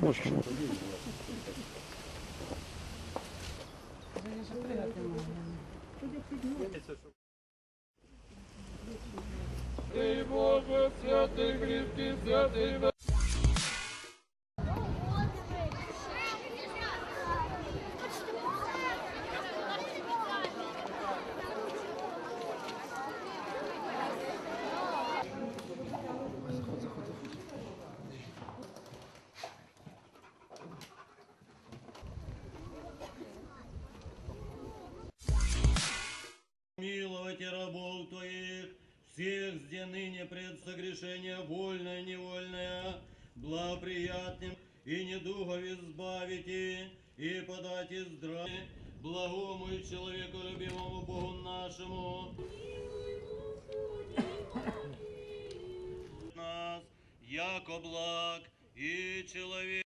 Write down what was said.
Можна, можна. Ти Боже, святий грібки, святий Миловайте рабов Твоих, всех где ныне пред согрешение вольное, невольное, благоприятным и недугов избавите, и подайте здравие благому и человеку любимому Богу нашему. Нас, яко благ и человек.